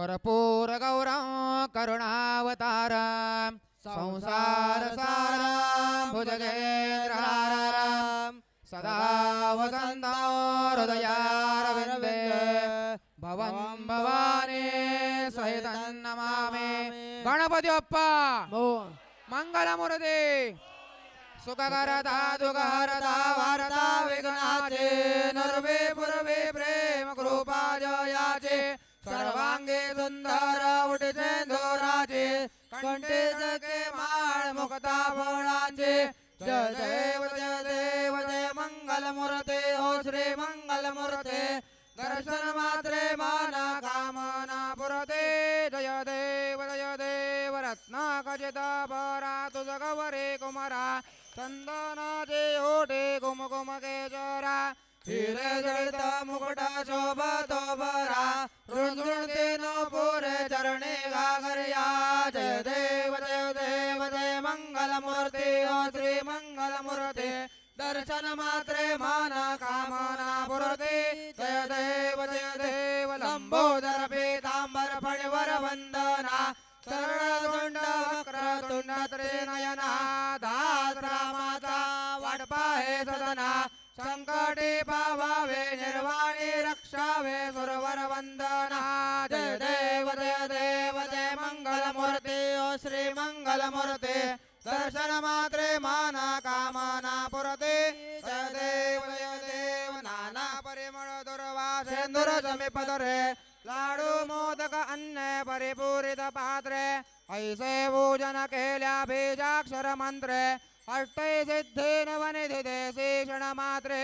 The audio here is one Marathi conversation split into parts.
कर्पूर गौरं करुणावतार। संसार सारा भुजगेन्द्रहारं सदा वसन्तो हृदयारविन्दे। भवं भवानी सहितं नमामि। गणपती बाप्पा मंगलमूर्ती। सुखकरता दुःखहरता वारता विघ्नाचे नर्वे पूर्वे प्रेम कृपा जयाचे। सर्वांगे सुंदर उठचे धोराचे कंठे जगे माळ मुक्ता फळाचे जय देव जय देव जय मंगल मूर्ते हो श्री मंगल मूर्ते। दर्शन मात्रे माना कामना पुरते। जय देव जय देव रत्ना खचित परा तुझ गवरे कुमारा। चंदनाचे ओटे कुमकुम केशरा हिरे जळित शोभा शोभतो बरा नो पुरे चरणे घागर्या। जय देव जय देव जय मंगल मूर्ती ओ श्री मंगल मूर्ती दर्शन मात्रे माना कामना पुरते। जय देव जय देव लंबोदर पीतांबर फणिवर वंदना सरळ तोंड वक्र तुंड त्रिनयना। दास रामाचा वाटपा हे सदना। पावावे निर्वाणी रक्षावे सुरवर वंदना जय देव जय देव जय मंगल मूर्ती ओ श्री मंगल मूर्ती दर्शन मात्रे माना कामना पुरते। जय देव जय देव नाना परिमळ दुर्वासेंदुर समीपदरे। लाडू मोदक अन्न परिपूरित पात्रे। ऐसे पूजन केल्या बीजाक्षर मंत्रे अष्टै वनिधिते शेषणमात्रे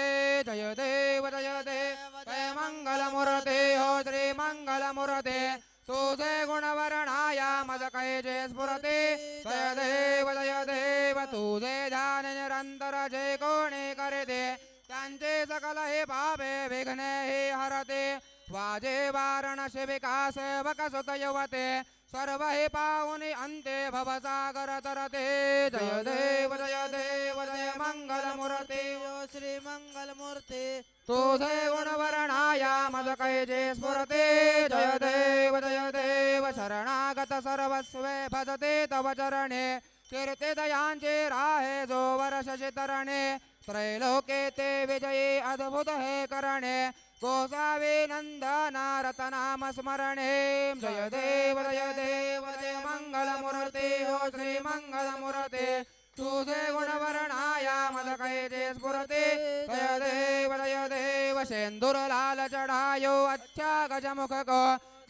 जय देव जय देव जय मङ्गलमुरते हो श्रीमङ्गलमुरते सुसे सुदे गुणवरणायामदकै जे स्मृति जय देव जय देव सुदे ध्यान निरन्तर जय कोणे करते। दे सकल हि पापे विघ्ने हि हरते। स्वाजे सुत युवते। सर्व हे पाहुनी अंते भवसागर तरते। जय देव जय देव जय मंगल मूर्ती ओ श्री मंगल मूर्ती तुझे गुणवर्णाया मद कैजे स्फुरते। जय देव जय देव शरणागत सर्वस्वे भजते तव चरणे। कीर्ते दयांचे राहे जो वर्ष तरणे त्रैलोके ते विजयी अद्भुत हे करणे। गोसावे नंदना रतनाम स्मरणे जय देव जय देव जय मंगल मूर्ती हो श्री मंगल तुझे गुणवर्णाया मद कैजे स्फुरते। जय देव जय देव शेंदूर लाल चढ़ायो अच्छा गजमुख को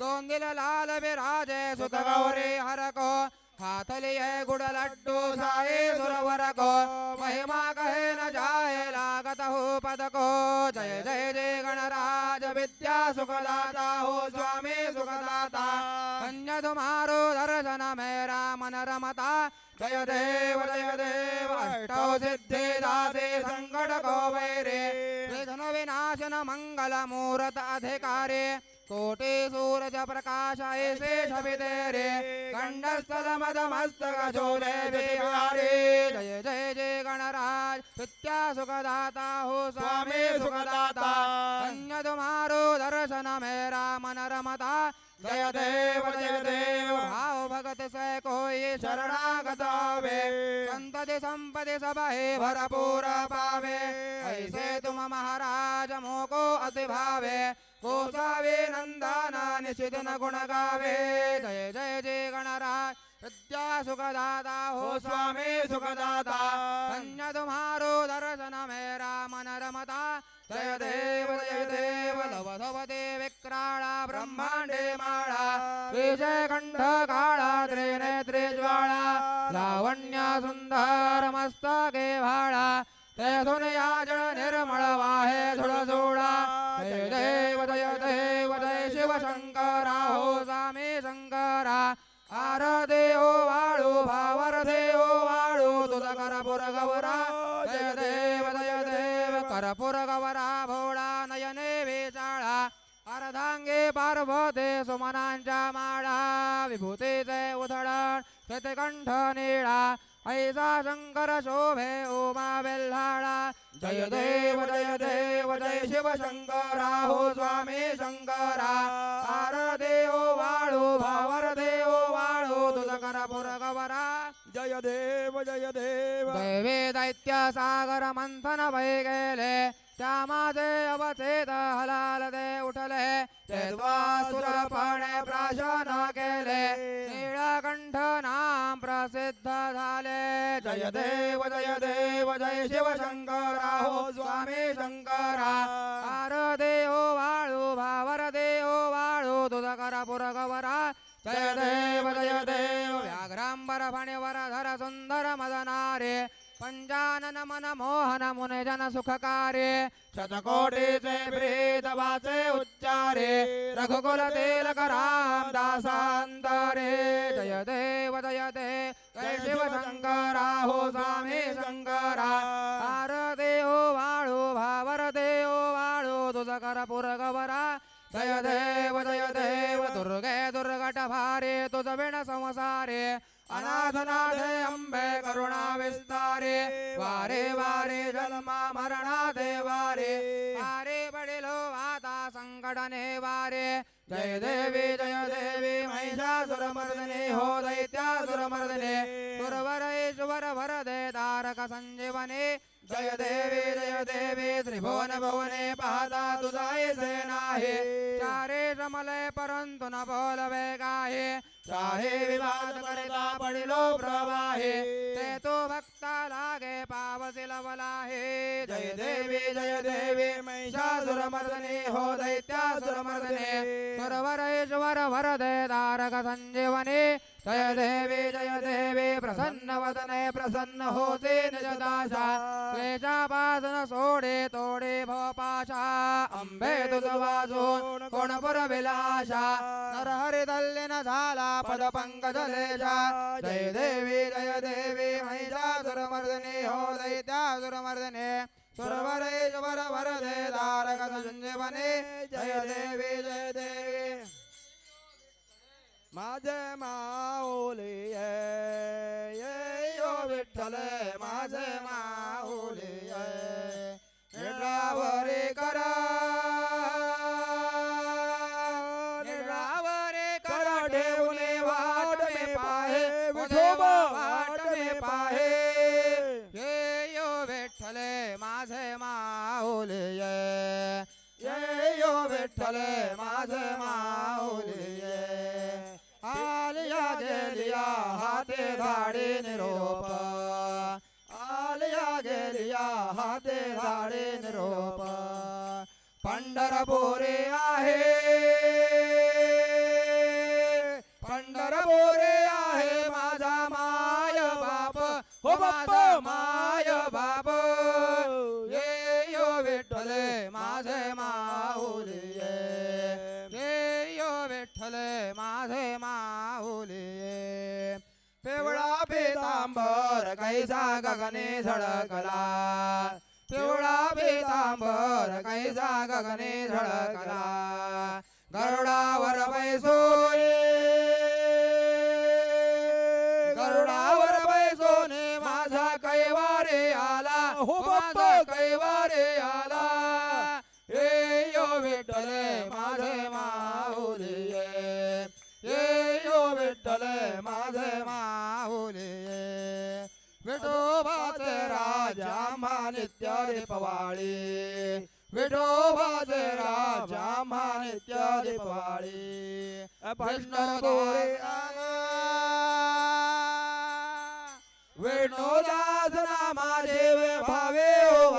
दोंदिल लाल विराजे सुत गौरी हर को हाथ है गुड़ लड्डू साए सुरवर को महिमा कहे न जाए लागत हो पद को जय जय जय गणराज विद्या सुखदाता हो स्वामी सुखदाता। अन्य तुम्हारो दर्शन मेरा मन रमता। जय देव जय देव अष्टौ सिद्धि दासे संकट को वैरे विघ्न विनाशन मंगल मूर्त अधिकारे। कोटि सूरज प्रकाश ऐसे छविते रे। कंडस्थल मद मस्तक झोले बिहारी जय जय जय गणराज। विद्या सुखदाता हो स्वामी सुखदाता। अन्य तुम्हारो दर्शन मेरा मन रमता। जय देव जय देव। भाव भगत से कोई शरणागत वे संतति संपति सब हे भरपूर पावे। ऐसे तुम महाराज मोको अति भावे। गोसावे नंदना निशित न जय जय जय गणराय। विद्या सुखदाता हो स्वामी सुखदाता। धन्य तुम्हारो दर्शन मेरा मन रमता जय देव जय देव लव धवते विक्राळा ब्रह्मांडे माळा। विजय कंठ काळा त्रिनेत्री ज्वाळा। लावण्य सुंदर मस्तके भाळा। ते सुनया जळ निर्मळ वाहे झुळ झोळा जय देव जय देव जय शिव शंकरा हो स्वामी शंकरा आर देव वाळू भावर देव वाळू तुझा करपुर गवरा जय देव जय देव करपुर गवरा भोळा नयने वेचाळा अर्धांगे पार्वते सुमनांच्या माळा विभूतीचे उधळण शतकंठ निळा ऐसा शंकर शोभे उमा बेल्हाळा जय देव जय देव जय शिव शंकरा हो स्वामी शंकरा। आर देव वाळू भावर देव वाळू तुझ कर पुरगवरा जय देव जय देव। दैवे दैत्य सागर मंथन भय गेले त्या माझे अवचेत हलाल दे उठले। सुरपणे प्राशन केले नीळकंठ नाम प्रसिद्ध झाले। जय देव जय देव जय शिव शंकरा हो स्वामी शंकरा। आर देव वाळू भावर देव वाळू तुझ कर पुरगवरा। जय देव जय देव। व्याघ्रांबर फणिवर धर सुंदर मदनारे। पंचानन मन मोहन मुने जन सुखकारे शतकोटीचे प्रेत वाचे उच्चारे रघुकुल तिलक राम दासांतरे जय देव जय देव जय शिव शंकरा हो स्वामी शंकरा आर देव वाळू भावर देव वाळू तुझ कर पुरगवरा जय देव जय देव दुर्गे दुर्गट भारे तुझ विण संसारे। अनाथनाथे अम्बे करुणा विस्तारे वारे वारे जन्मा मरणा देवारे वारे बडिलो वाता संकट वारे। जय देवी जय देवी महिषासुरमर्दने हो दैत्यासुरमर्दने। सुरवरेश्वर वरदे तारक संजीवने। जय देवी जय देवी त्रिभुवन भुवने पाहता तुझा सेना आहे विचारे समले परंतु न बोलवे गाहे। साहे विवाद करता पडिलो प्रवाहे। ते तो भक्ता लागे पावसी लवलाहे जय देवी जय देवी महिषासुरमर्दने हो दैत्यासुरमर्दने सुरवरेश्वर वरदे तारक संजीवने। जय देवी जय देवी प्रसन्न वदने प्रसन्न होते निज दासा क्लेशापासन सोडे तोडे भोपाशा। अंबे तुझ वाजून विलाशा। नर हरी झाला पद पंकज लेजा। जय देवी जय देवी महिषासुरमर्दने हो दैत्यासुरमर्दने सुरवरेश्वर वरदे तारक संजीवने जय देवी जय देवी। माझे माऊली ये ये यो विठ्ठल माझे माऊली धाडे निरोप आलिया गेलिया हाते धाडे निरोप पंढरपुरे आहे पंढरपुरे आहे माझा माय बाप हो माझा माय बाप ये यो विठ्ठले माझे माऊली ये यो विठ्ठले माझे माऊली पिवळा पितांबर कैसा गगने झळकला. पिवळा पितांबर कैसा गगने झळकला. गरुडावर बैसोये पवाळी विठोबाचे राजा मा नित्य पवाळी पंढरपुरे विष्णुदास नामा देवे भावे ओ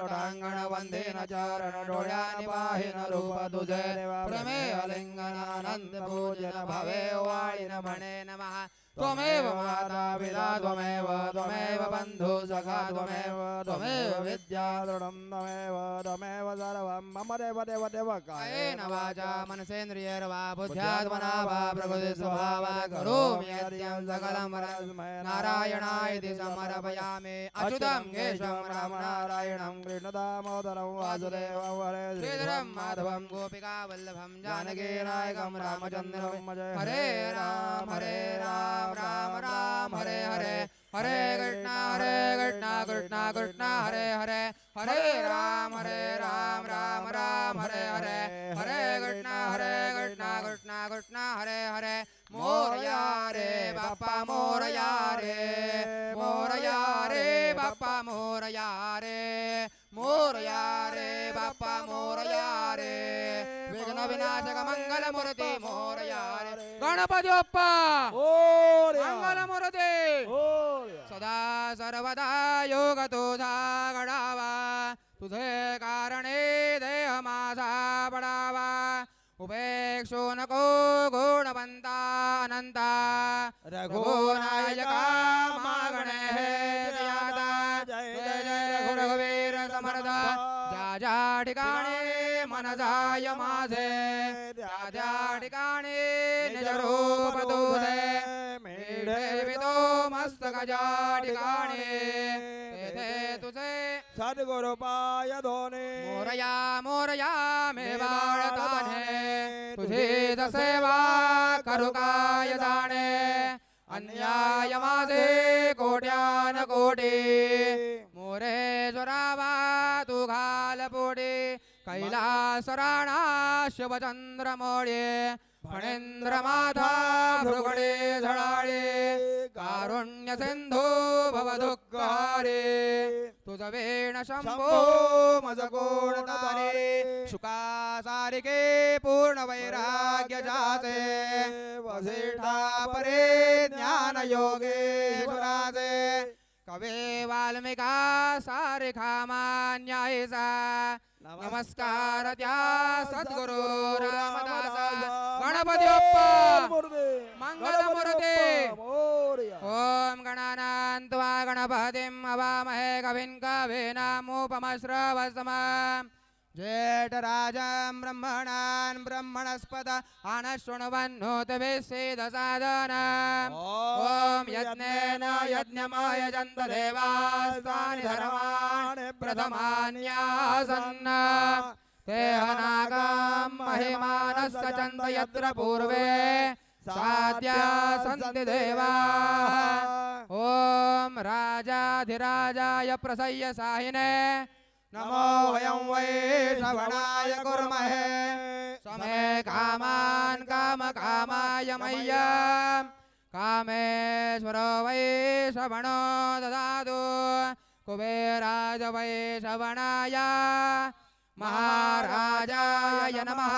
लोटांगण वंदेन चरण डोळ्याने पाहिन रूप तुझे प्रमे अलिंगन आनंद पूजन भावे वाळीन म्हणे नमः। त्वमेव माता पिता त्वमेव त्वमेव बन्धु सखा त्वमेव त्वमेव विद्यादृढं त्वमेव त्वमेव सर्वं। मम देव देव देव कायेन वाचा मनसेन्द्रियैर्वा बुद्ध्यात्मना वा प्रकृतिस्वभावा करोमि यद्यं सकलं परस्मै नारायणायति समर्पयामि। अच्युतं केशं रामनारायणं कृष्णदामोदरं वासुदेवं हरे श्रीधरं माधवं गोपिकावल्लभं जानकीनायकं रामचन्द्रं। हरे राम हरे राम। राम राम हरे हरे हरे कृष्णा हरे कृष्णा कृष्णा कृष्णा हरे हरे हरे राम हरे राम राम राम हरे हरे हरे कृष्णा हरे कृष्णा कृष्णा कृष्णा हरे हरे मोरया रे बाप्पा मोरया रे मोरया रे बाप्पा मोरया रे मोरया रे बाप्पा मोरया रे विघ्न विनाशक मंगल मूर्ती मोरया रे गणपती बाप्पा मंगल मूर्ती सदा सर्वदा योग तुझा घडावा तुझे कारणे देह माझा पडावा उपेक्षो नको गुणवंता अनंता रघुनायका मागणे हे जय जय रघुवीर समर्थ ज्या ज्या ठिकाणी मन जाय माझे मस्तक ज्या ठिकाणी तेथे तुझे। सद्गुरु पाय धोने। मोरया मोरया मे बाळताने तुझी सेवा करू काय जाणे। अन्याय माझे कोट्यान कोटी। मोरे जोरावा तू घाल पोटी। कैलास राणा शिवचंद्र मोळे फणेंद्र माथा भृगडे झळाळे कारुण्य सिंधू भव दुःखारे तुझ वेण शंभो मज कोण तारे शुका सारिके पूर्ण वैराग्य जाते वसिष्ठा परे ज्ञान योगेश्वराचे कवे वाल्मिका सारिखा मान्यायसा। नमस्कार त्या सद्गुरु रामदासा। गणपती बाप्पा। मंगलमूर्ती। ॐ गणानान्त्वा गणपतिम् अवामहे कविं कवीनामुपमश्रवसमा ज्येष्ठराजं ब्रह्मणान् ब्रह्मणस्पद अनशृण्वन्नोतभिषेदसादनम् ॐ यज्ञेन यज्ञमायजन्त देवास्तानि धर्माणि प्रथमान्यासन्न। ते हनागां महिमानस्य चन्द यत्र पूर्वे साध्या सन्ति देवाः ॐ राजाधिराजाय प्रसय्य साहिने नमो वयं वै श्रवणाय कुर्महे समे कामान् कामकामाय मय्यम् कामेश्वरो वै श्रवणो ददातु कुबेराज वै श्रवणाय महाराजाय नमः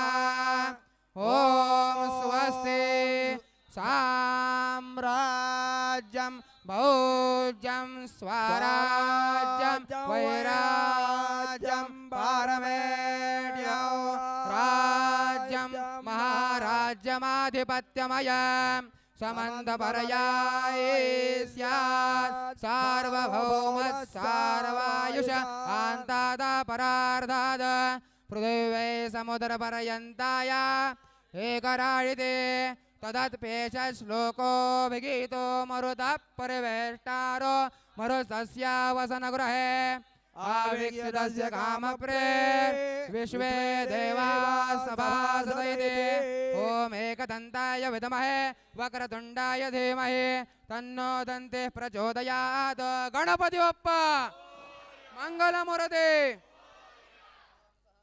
ॐ स्वस्ति साम्राज्यं भौज्यं स्वराज्यं वैराज्यं पारमेढ्यौ राज्यं महाराज्यमाधिपत्यमयं समन्तपरयाय स्यात् सार्वभौम सार्वायुष आन्तादा परार्धाद पृथिवे समुद्रपर्यन्ताय एकराळिते तदत्पेश श्लोकोऽभिगीतो मरुतः परिवेष्टारो मरुतस्यावसनगृहे आवीक्षितस्य कामप्रे विश्वे देवाः सभासदयते। ॐ एकदन्ताय विद्महे वक्रतुण्डाय धीमहि तन्नो दन्तिः प्रचोदयात्। गणपति बप्पा मङ्गलमूर्ते